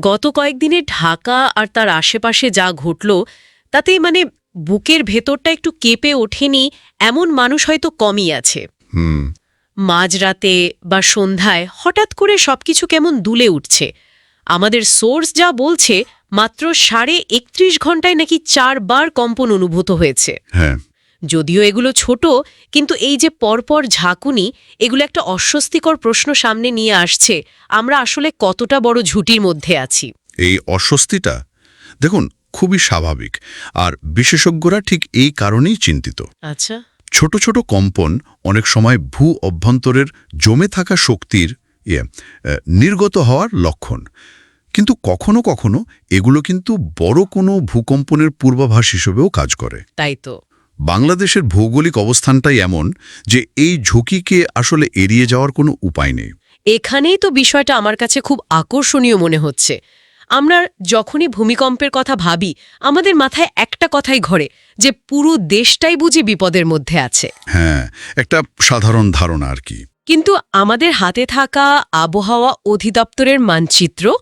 গত কয়েকদিনে ঢাকা আর তার আশেপাশে যা ঘটল তাতে মানে বুকের ভেতরটা একটু কেঁপে ওঠেনি এমন মানুষ হয়তো কমই আছে। হুম। মাঝরাতে বা সন্ধ্যায় হঠাৎ করে সবকিছু কেমন দুলে উঠছে। আমাদের সোর্স যা বলছে মাত্র সাড়ে একত্রিশ ঘন্টায় নাকি চারবার কম্পন অনুভূত হয়েছে। হ্যাঁ। যদিও এগুলো ছোট কিন্তু এই যে পরপর ঝাঁকুনি এগুলো একটা অস্বস্তিকর প্রশ্ন সামনে নিয়ে আসছে। আমরা আসলে কতটা বড় ঝুঁটির মধ্যে আছি? এই অস্বস্তিটা দেখুন খুবই স্বাভাবিক। আর বিশেষজ্ঞরা ঠিক এই কারণেই চিন্তিত। আচ্ছা। ছোট ছোট কম্পন অনেক সময় ভূ অভ্যন্তরের জমে থাকা শক্তির ইয়ে নির্গত হওয়ার লক্ষণ। কিন্তু কখনো কখনো এগুলো কিন্তু বড় কোনো ভূকম্পনের পূর্বাভাস হিসেবেও কাজ করে। তাই তো। বাংলাদেশের ভৌগোলিক অবস্থানটাই এমন যে এই ঝুঁকিকে আসলে এড়িয়ে যাওয়ার কোনো উপায় নেই। এখানেই তো বিষয়টা আমার কাছে খুব আকর্ষণীয় মনে হচ্ছে। আমরা যখনই ভূমিকম্পের কথা ভাবি আমাদের মাথায় একটা কথাই ঘরে যে পুরো দেশটাই বুঝি বিপদের মধ্যে আছে। হ্যাঁ একটা সাধারণ ধারণা আর কি। কিন্তু আমাদের হাতে থাকা আবহাওয়া অধিদপ্তরের মানচিত্র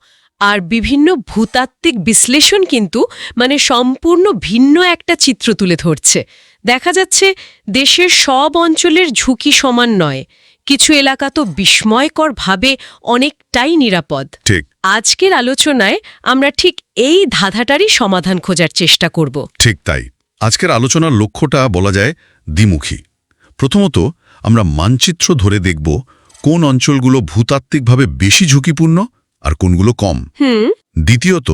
আর বিভিন্ন ভূতাত্ত্বিক বিশ্লেষণ কিন্তু মানে সম্পূর্ণ ভিন্ন একটা চিত্র তুলে ধরছে। দেখা যাচ্ছে দেশের সব অঞ্চলের ঝুঁকি সমান নয়। কিছু এলাকা তো বিস্ময়করভাবে অনেকটাই নিরাপদ। ঠিক। আজকের আলোচনায় আমরা ঠিক এই ধাঁধাটারই সমাধান খোঁজার চেষ্টা করব। ঠিক তাই। আজকের আলোচনার লক্ষ্যটা বলা যায় দ্বিমুখী। প্রথমত আমরা মানচিত্র ধরে দেখব কোন অঞ্চলগুলো ভূতাত্ত্বিকভাবে বেশি ঝুঁকিপূর্ণ আর কোনগুলো কম। হুম। দ্বিতীয়ত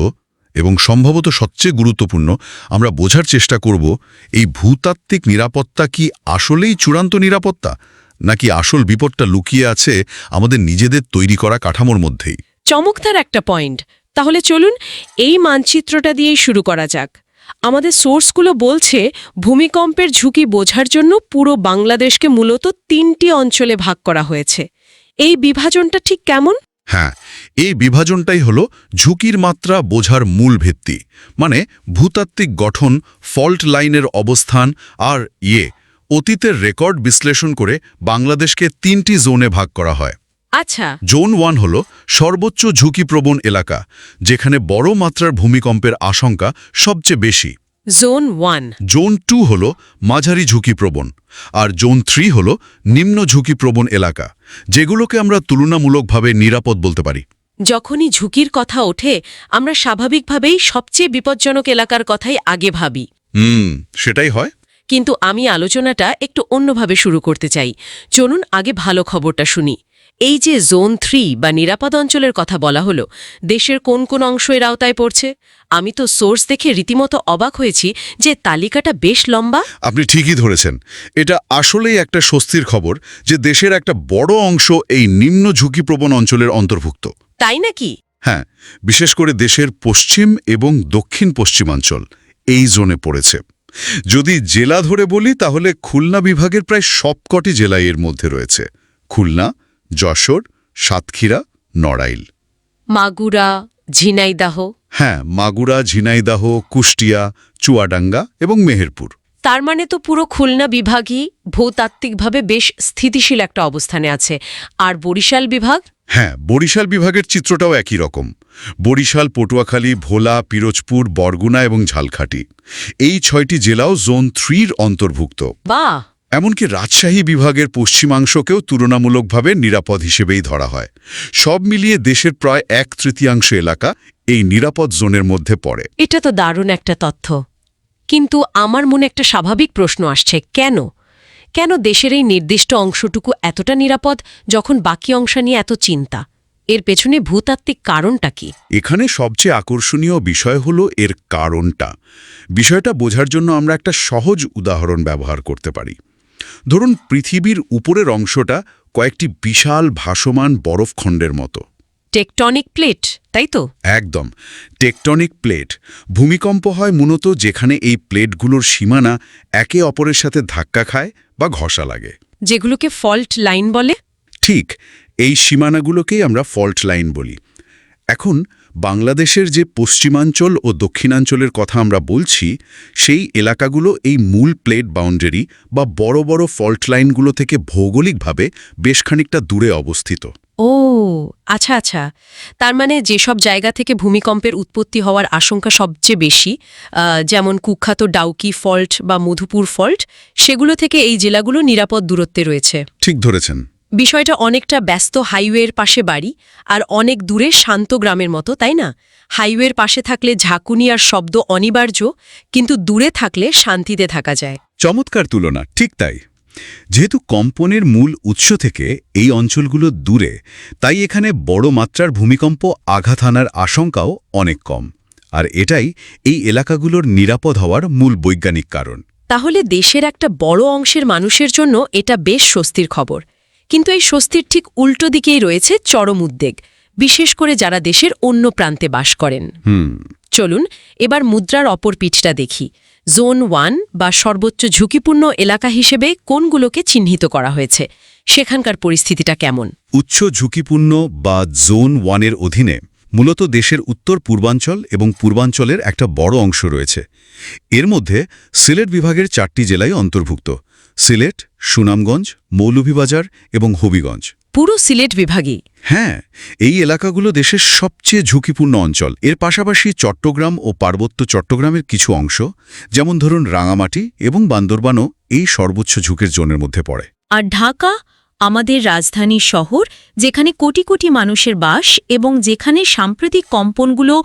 এবং সম্ভবত সবচেয়ে গুরুত্বপূর্ণ আমরা বোঝার চেষ্টা করব এই ভূতাত্ত্বিক নিরাপত্তা কি আসলেই চূড়ান্ত নিরাপত্তা? নাকি আসল বিপদটা লুকিয়ে আছে আমাদের নিজেদের তৈরি করা কাঠামোর মধ্যেই? চমকদার একটা পয়েন্ট। তাহলে চলুন এই মানচিত্রটা দিয়েই শুরু করা যাক। আমাদের সোর্সগুলো বলছে ভূমিকম্পের ঝুঁকি বোঝার জন্য পুরো বাংলাদেশকে মূলত তিনটি অঞ্চলে ভাগ করা হয়েছে। এই বিভাজনটা ঠিক কেমন? হ্যাঁ এই বিভাজনটাই হল ঝুঁকির মাত্রা বোঝার মূল ভিত্তি। মানে ভূতাত্ত্বিক গঠন ফল্ট লাইনের অবস্থান আর ইয়ে অতীতের রেকর্ড বিশ্লেষণ করে বাংলাদেশকে তিনটি জোনে ভাগ করা হয়। আচ্ছা। জোন ওয়ান হল সর্বোচ্চ ঝুঁকিপ্রবণ এলাকা যেখানে বড় মাত্রার ভূমিকম্পের আশঙ্কা সবচেয়ে বেশি। জোন ওয়ান জোন টু হল মাঝারি ঝুঁকিপ্রবণ আর জোন থ্রি হল নিম্ন ঝুঁকিপ্রবণ এলাকা যেগুলোকে আমরা তুলনামূলকভাবে নিরাপদ বলতে পারি। যখনই ঝুঁকির কথা ওঠে আমরা স্বাভাবিকভাবেই সবচেয়ে বিপজ্জনক এলাকার কথাই আগে ভাবি। হুম সেটাই হয়। কিন্তু আমি আলোচনাটা একটু অন্যভাবে শুরু করতে চাই। চলুন আগে ভালো খবরটা শুনি। এই যে জোন থ্রি বা নিরাপদ অঞ্চলের কথা বলা হলো দেশের কোন কোন অংশ এর আওতায় পড়ছে? আমি তো সোর্স দেখে রীতিমতো অবাক হয়েছি যে তালিকাটা বেশ লম্বা। আপনি ঠিকই ধরেছেন। এটা আসলেই একটা স্বস্তির খবর যে দেশের একটা বড় অংশ এই নিম্ন ঝুঁকিপ্রবণ অঞ্চলের অন্তর্ভুক্ত। তাই নাকি? হ্যাঁ বিশেষ করে দেশের পশ্চিম এবং দক্ষিণ পশ্চিমাঞ্চল এই জোনে পড়েছে। যদি জেলা ধরে বলি তাহলে খুলনা বিভাগের প্রায় সবকটি জেলায় এর মধ্যে রয়েছে। খুলনা যশোর সাতক্ষীরা নড়াইল। মাগুরা ঝিনাইদাহ। হ্যাঁ মাগুরা ঝিনাইদাহ কুষ্টিয়া চুয়াডাঙ্গা এবং মেহেরপুর। তার মানে তো পুরো খুলনা বিভাগই ভূতাত্ত্বিকভাবে বেশ স্থিতিশীল একটা অবস্থানে আছে। আর বরিশাল বিভাগ? হ্যাঁ বরিশাল বিভাগের চিত্রটাও একই রকম। বরিশাল পটুয়াখালী ভোলা পিরোজপুর বরগুনা এবং ঝালখাটি এই ছয়টি জেলাও জোন থ্রির অন্তর্ভুক্ত। বাহ! এমনকি রাজশাহী বিভাগের পশ্চিমাংশকেও তুলনামূলকভাবে নিরাপদ হিসেবেই ধরা হয়। সব মিলিয়ে দেশের প্রায় এক তৃতীয়াংশ এলাকা এই নিরাপদ জোনের মধ্যে পড়ে। এটা তো দারুণ একটা তথ্য। কিন্তু আমার মনে একটা স্বাভাবিক প্রশ্ন আসছে কেন? কেন দেশের এই নির্দিষ্ট অংশটুকু এতটা নিরাপদ যখন বাকি অংশ নিয়ে এত চিন্তা? এর পেছনে ভূতাত্ত্বিক কারণটা কি? এখানে সবচেয়ে আকর্ষণীয় বিষয় হল এর কারণটা। বিষয়টা বোঝার জন্য আমরা একটা সহজ উদাহরণ ব্যবহার করতে পারি। ধরুন পৃথিবীর উপরের অংশটা কয়েকটি বিশাল ভাসমান বরফখণ্ডের মতো। টেকটনিক প্লেট তাই তো? একদম। Tectonic plate. ভূমিকম্প হয় মূলত যেখানে এই প্লেটগুলোর সীমানা একে অপরের সাথে ধাক্কা খায় বা ঘষা লাগে। যেগুলোকে ফল্ট লাইন বলে? ঠিক এই সীমানাগুলোকেই আমরা ফল্ট লাইন বলি। এখন বাংলাদেশের যে পশ্চিমাঞ্চল ও দক্ষিণাঞ্চলের কথা আমরা বলছি সেই এলাকাগুলো এই মূল প্লেট বাউন্ডারি বা বড় বড় ফল্ট লাইনগুলো থেকে ভৌগোলিকভাবে বেশ খানিকটা দূরে অবস্থিত। ও আচ্ছা আচ্ছা। তার মানে যেসব জায়গা থেকে ভূমিকম্পের উৎপত্তি হওয়ার আশঙ্কা সবচেয়ে বেশি যেমন কুখ্যাত ডাউকি ফল্ট বা মধুপুর ফল্ট সেগুলো থেকে এই জেলাগুলো নিরাপদ দূরত্বে রয়েছে। ঠিক ধরেছেন। বিষয়টা অনেকটা ব্যস্ত হাইওয়ের পাশে বাড়ি আর অনেক দূরে শান্ত গ্রামের মতো তাই না? হাইওয়ের পাশে থাকলে ঝাঁকুনি আর শব্দ অনিবার্য কিন্তু দূরে থাকলে শান্তিতে থাকা যায়। চমৎকার তুলনা ঠিক তাই। যেহেতু কম্পনের মূল উৎস থেকে এই অঞ্চলগুলো দূরে তাই এখানে বড় মাত্রার ভূমিকম্প আঘাত হানার আশঙ্কাও অনেক কম। আর এটাই এই এলাকাগুলোর নিরাপদ হওয়ার মূল বৈজ্ঞানিক কারণ। তাহলে দেশের একটা বড় অংশের মানুষের জন্য এটা বেশ স্বস্তির খবর। কিন্তু এই স্বস্তির ঠিক উল্টো দিকেই রয়েছে চরম উদ্বেগ বিশেষ করে যারা দেশের অন্য প্রান্তে বাস করেন। হুম। চলুন এবার মুদ্রার অপর পিঠটা দেখি। জোন ওয়ান বা সর্বোচ্চ ঝুঁকিপূর্ণ এলাকা হিসেবে কোনগুলোকে চিহ্নিত করা হয়েছে? সেখানকার পরিস্থিতিটা কেমন? উচ্চ ঝুঁকিপূর্ণ বা জোন ওয়ানের অধীনে মূলত দেশের উত্তর পূর্বাঞ্চল এবং পূর্বাঞ্চলের একটা বড় অংশ রয়েছে। এর মধ্যে সিলেট বিভাগের চারটি জেলায় অন্তর্ভুক্ত। সিলেট সুনামগঞ্জ মৌলভীবাজার এবং হবিগঞ্জ। পুরো সিলেট বিভাগই? হ্যাঁ এই এলাকাগুলো দেশের সবচেয়ে ঝুঁকিপূর্ণ অঞ্চল। এর পাশাপাশি চট্টগ্রাম ও পার্বত্য চট্টগ্রামের কিছু অংশ যেমন ধরুন রাঙামাটি এবং বান্দরবানও এই সর্বোচ্চ ঝুঁকির জোনের মধ্যে পড়ে। আর ঢাকা আমাদের রাজধানী শহর যেখানে কোটি কোটি মানুষের বাস এবং যেখানে সাম্প্রতিক কম্পনগুলো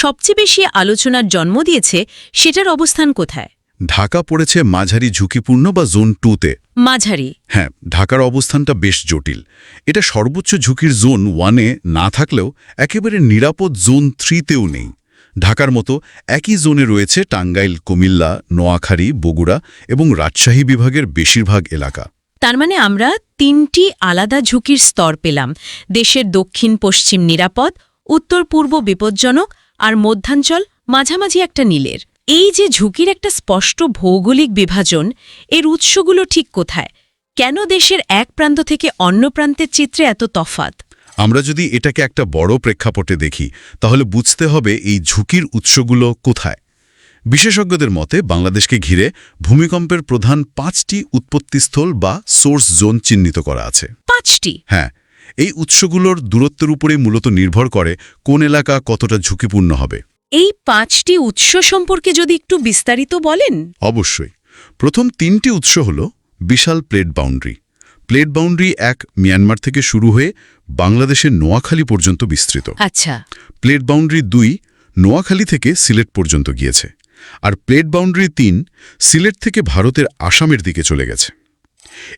সবচেয়ে বেশি আলোচনার জন্ম দিয়েছে সেটার অবস্থান কোথায়? ঢাকা পড়েছে মাঝারি ঝুঁকিপূর্ণ বা জোন টুতে। মাঝারি। হ্যাঁ ঢাকার অবস্থানটা বেশ জটিল। এটা সর্বোচ্চ ঝুঁকির জোন ওয়ানে না থাকলেও একেবারে নিরাপদ জোন থ্রিতেও নেই। ঢাকার মতো একই জোনে রয়েছে টাঙ্গাইল কুমিল্লা নোয়াখালী বগুড়া এবং রাজশাহী বিভাগের বেশিরভাগ এলাকা। তার মানে আমরা তিনটি আলাদা ঝুঁকির স্তর পেলাম, দেশের দক্ষিণ, পশ্চিম নিরাপদ, উত্তর, পূর্ব বিপজ্জনক আর মধ্যাঞ্চল, মাঝামাঝি একটা নীলের। এই যে ঝুঁকির একটা স্পষ্ট ভৌগোলিক বিভাজন, এর উৎসগুলো ঠিক কোথায়? কেন দেশের এক প্রান্ত থেকে অন্য প্রান্তের চিত্রে এত তফাত আমরা যদি এটাকে একটা বড় প্রেক্ষাপটে দেখি, তাহলে বুঝতে হবে এই ঝুঁকির উৎসগুলো কোথায়। বিশেষজ্ঞদের মতে বাংলাদেশকে ঘিরে ভূমিকম্পের প্রধান পাঁচটি উৎপত্তিস্থল বা সোর্স জোন চিহ্নিত করা আছে। পাঁচটি? হ্যাঁ এই উৎসগুলোর দূরত্বের উপরে মূলত নির্ভর করে কোন এলাকা কতটা ঝুঁকিপূর্ণ হবে। এই পাঁচটি উৎস সম্পর্কে যদি একটু বিস্তারিত বলেন? অবশ্যই। প্রথম তিনটি উৎস হল বিশাল প্লেট বাউন্ডারি। প্লেট বাউন্ডারি এক মিয়ানমার থেকে শুরু হয়ে বাংলাদেশের নোয়াখালী পর্যন্ত বিস্তৃত। আচ্ছা। প্লেট বাউন্ডারি দুই নোয়াখালী থেকে সিলেট পর্যন্ত গিয়েছে। আর প্লেট বাউন্ডারি তিন সিলেট থেকে ভারতের আসামের দিকে চলে গেছে।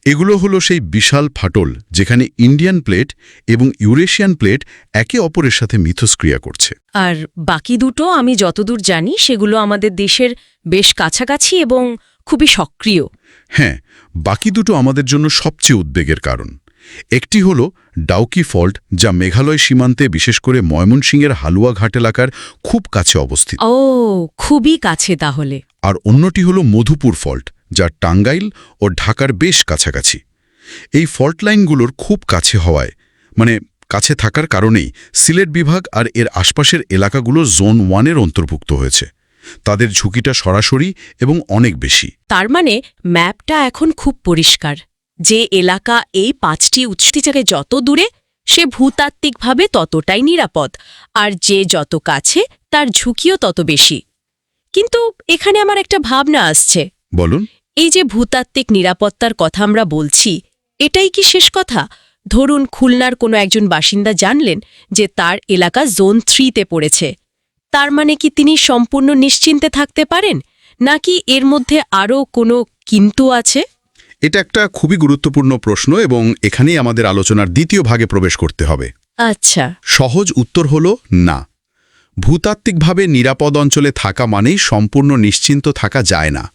এগুলো হলো সেই বিশাল ফাটল যেখানে ইন্ডিয়ান প্লেট এবং ইউরেশিয়ান প্লেট একে অপরের সাথে মিথস্ক্রিয়া করছে। আর বাকি দুটো আমি যতদূর জানি সেগুলো আমাদের দেশের বেশ কাছাকাছি এবং খুবই সক্রিয়। হ্যাঁ বাকি দুটো আমাদের জন্য সবচেয়ে উদ্বেগের কারণ। একটি হল ডাউকি ফল্ট যা মেঘালয় সীমান্তে বিশেষ করে ময়মনসিংহের হালুয়াঘাট এলাকার খুব কাছে অবস্থিত। ও খুবই কাছে তাহলে। আর অন্যটি হল মধুপুর ফল্ট যা টাঙ্গাইল ও ঢাকার বেশ কাছাকাছি। এই ফল্ট লাইনগুলোর খুব কাছে হওয়ায় মানে কাছে থাকার কারণেই সিলেট বিভাগ আর এর আশপাশের এলাকাগুলো জোন ওয়ানের অন্তর্ভুক্ত হয়েছে। তাদের ঝুঁকিটা সরাসরি এবং অনেক বেশি। তার মানে ম্যাপটা এখন খুব পরিষ্কার। যে এলাকা এই পাঁচটি উৎসটি থেকে যত দূরে সে ভূতাত্ত্বিকভাবে ততটাই নিরাপদ আর যে যত কাছে তার ঝুঁকিও তত বেশি। কিন্তু এখানে আমার একটা ভাবনা আসছে। বলুন। এই যে ভূতাত্ত্বিক নিরাপত্তার কথা আমরা বলছি এটাই কি শেষ কথা? ধরুন খুলনার কোনো একজন বাসিন্দা জানলেন যে তার এলাকা জোন থ্রিতে পড়েছে। তার মানে কি তিনি সম্পূর্ণ নিশ্চিন্তে থাকতে পারেন? নাকি এর মধ্যে আরও কোনো কিন্তু আছে? এটা একটা খুবই গুরুত্বপূর্ণ প্রশ্ন এবং এখানেই আমাদের আলোচনার দ্বিতীয় ভাগে প্রবেশ করতে হবে। আচ্ছা। সহজ উত্তর হল না। ভূতাত্ত্বিকভাবে নিরাপদ অঞ্চলে থাকা মানেই সম্পূর্ণ নিশ্চিন্ত থাকা যায় না।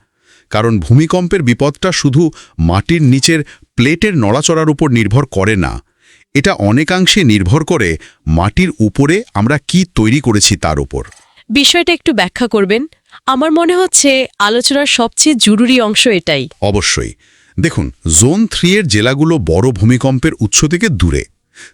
কারণ ভূমিকম্পের বিপদটা শুধু মাটির নিচের প্লেটের নড়াচড়ার উপর নির্ভর করে না। এটা অনেকাংশে নির্ভর করে মাটির উপরে আমরা কি তৈরি করেছি তার উপর। বিষয়টা একটু ব্যাখ্যা করবেন। আমার মনে হচ্ছে আলোচনার সবচেয়ে জরুরি অংশ এটাই। অবশ্যই। দেখুন, জোন থ্রি এর জেলাগুলো বড় ভূমিকম্পের উৎস থেকে দূরে।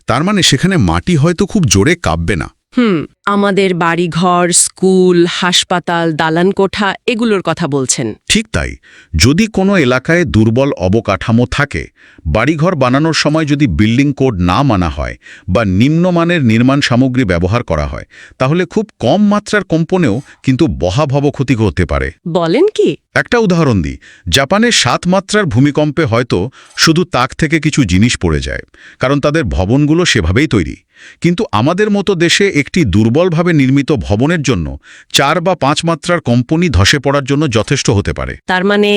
তার মানে সেখানে মাটি হয়তো খুব জোরে কাঁপবে না। হুম আমাদের বাড়িঘর স্কুল হাসপাতাল দালান কোঠা এগুলোর কথা বলছেন। ঠিক তাই। যদি কোনো এলাকায় দুর্বল অবকাঠামো থাকে বাড়িঘর বানানোর সময় যদি বিল্ডিং কোড না মানা হয় বা নিম্নমানের নির্মাণ সামগ্রী ব্যবহার করা হয় তাহলে খুব কম মাত্রার কম্পনেও কিন্তু বহাভব ক্ষতি হতে পারে। বলেন কি? একটা উদাহরণ দিই। জাপানের সাত মাত্রার ভূমিকম্পে হয়তো শুধু তাক থেকে কিছু জিনিস পড়ে যায় কারণ তাদের ভবনগুলো সেভাবেই তৈরি। কিন্তু আমাদের মতো দেশে একটি দুর্বলভাবে নির্মিত ভবনের জন্য চার বা পাঁচ মাত্রার কম্পনি ধসে পড়ার জন্য যথেষ্ট হতে পারে। তার মানে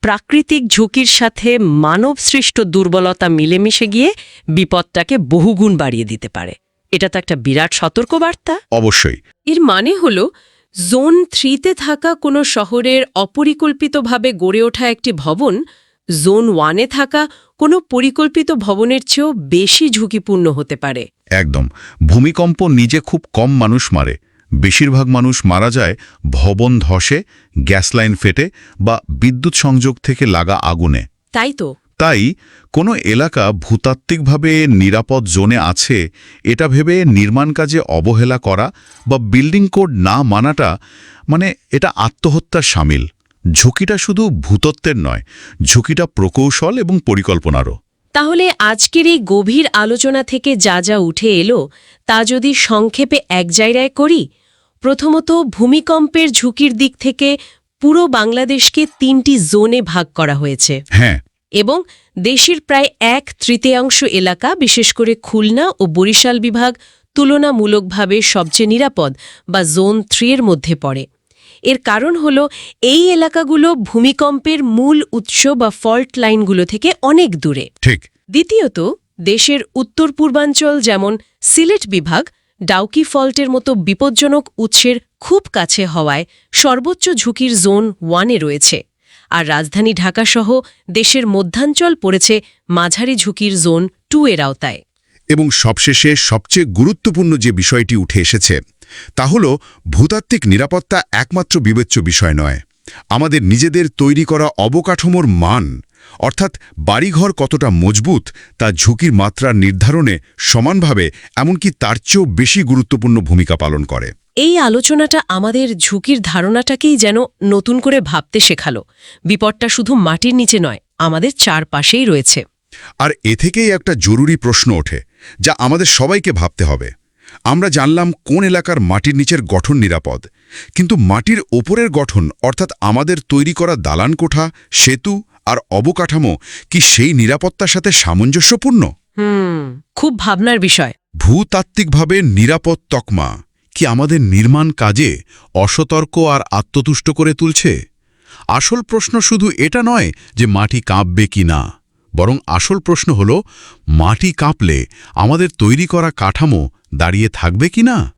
প্রাকৃতিক ঝুঁকির সাথে মানব সৃষ্ট দুর্বলতা মিলেমিশে গিয়ে বিপদটাকে বহুগুণ বাড়িয়ে দিতে পারে। এটা তো একটা বিরাট সতর্কবার্তা। অবশ্যই। এর মানে হল জোন থ্রিতে থাকা কোনো শহরের অপরিকল্পিতভাবে গড়ে ওঠা একটি ভবন জোন ওয়ানে থাকা কোনো পরিকল্পিত ভবনের চেয়েও বেশি ঝুঁকিপূর্ণ হতে পারে। একদম। ভূমিকম্প নিজে খুব কম মানুষ মারে। বেশিরভাগ মানুষ মারা যায় ভবন ধসে গ্যাস লাইন ফেটে বা বিদ্যুৎ সংযোগ থেকে লাগা আগুনে। তাই তো। তাই কোনো এলাকা ভূতাত্ত্বিকভাবে নিরাপদ জোনে আছে এটা ভেবে নির্মাণ কাজে অবহেলা করা বা বিল্ডিং কোড না মানাটা মানে এটা আত্মহত্যার সামিল। ঝুঁকিটা শুধু ভূতত্ত্বের নয় ঝুঁকিটা প্রকৌশল এবং পরিকল্পনারও। তাহলে আজকের এই গভীর আলোচনা থেকে যা যা উঠে এলো তা যদি সংক্ষেপে এক জায়গায় করি প্রথমত ভূমিকম্পের ঝুঁকির দিক থেকে পুরো বাংলাদেশকে তিনটি জোনে ভাগ করা হয়েছে। হ্যাঁ। এবং দেশের প্রায় এক তৃতীয়াংশ এলাকা বিশেষ করে খুলনা ও বরিশাল বিভাগ তুলনামূলকভাবে সবচেয়ে নিরাপদ বা জোন থ্রি এর মধ্যে পড়ে। এর কারণ হল এই এলাকাগুলো ভূমিকম্পের মূল উৎস বা ফল্ট লাইনগুলো থেকে অনেক দূরে। ঠিক। দ্বিতীয়ত দেশের উত্তর পূর্বাঞ্চল যেমন সিলেট বিভাগ ডাউকি ফল্টের মতো বিপজ্জনক উৎসের খুব কাছে হওয়ায় সর্বোচ্চ ঝুঁকির জোন ওয়ানে রয়েছে। আর রাজধানী ঢাকাসহ দেশের মধ্যাঞ্চল পড়েছে মাঝারি ঝুঁকির জোন টু এর আওতায়। এবং সবশেষে সবচেয়ে গুরুত্বপূর্ণ যে বিষয়টি উঠে এসেছে তা হল ভূতাত্ত্বিক নিরাপত্তা একমাত্র বিবেচ্য বিষয় নয়। আমাদের নিজেদের তৈরি করা অবকাঠামোর মান অর্থাৎ বাড়িঘর কতটা মজবুত তা ঝুঁকির মাত্রা নির্ধারণে সমানভাবে এমনকি তার চেয়েও বেশি গুরুত্বপূর্ণ ভূমিকা পালন করে। এই আলোচনাটা আমাদের ঝুঁকির ধারণাটাকেই যেন নতুন করে ভাবতে শেখালো। বিপদটা শুধু মাটির নিচে নয় আমাদের চারপাশেই রয়েছে। আর এ থেকেই একটা জরুরি প্রশ্ন ওঠে যা আমাদের সবাইকে ভাবতে হবে। আমরা জানলাম কোন এলাকার মাটির নিচের গঠন নিরাপদ। কিন্তু মাটির ওপরের গঠন অর্থাৎ আমাদের তৈরি করা দালান কোঠা সেতু আর অবকাঠামো কি সেই নিরাপত্তার সাথে সামঞ্জস্যপূর্ণ? হুম খুব ভাবনার বিষয়। ভূতাত্ত্বিকভাবে নিরাপদ তকমা কি আমাদের নির্মাণ কাজে অসতর্ক আর আত্মতুষ্ট করে তুলছে? আসল প্রশ্ন শুধু এটা নয় যে মাটি কাঁপবে কি না বরং আসল প্রশ্ন হল মাটি কাঁপলে আমাদের তৈরি করা কাঠামো দাঁড়িয়ে থাকবে কি না?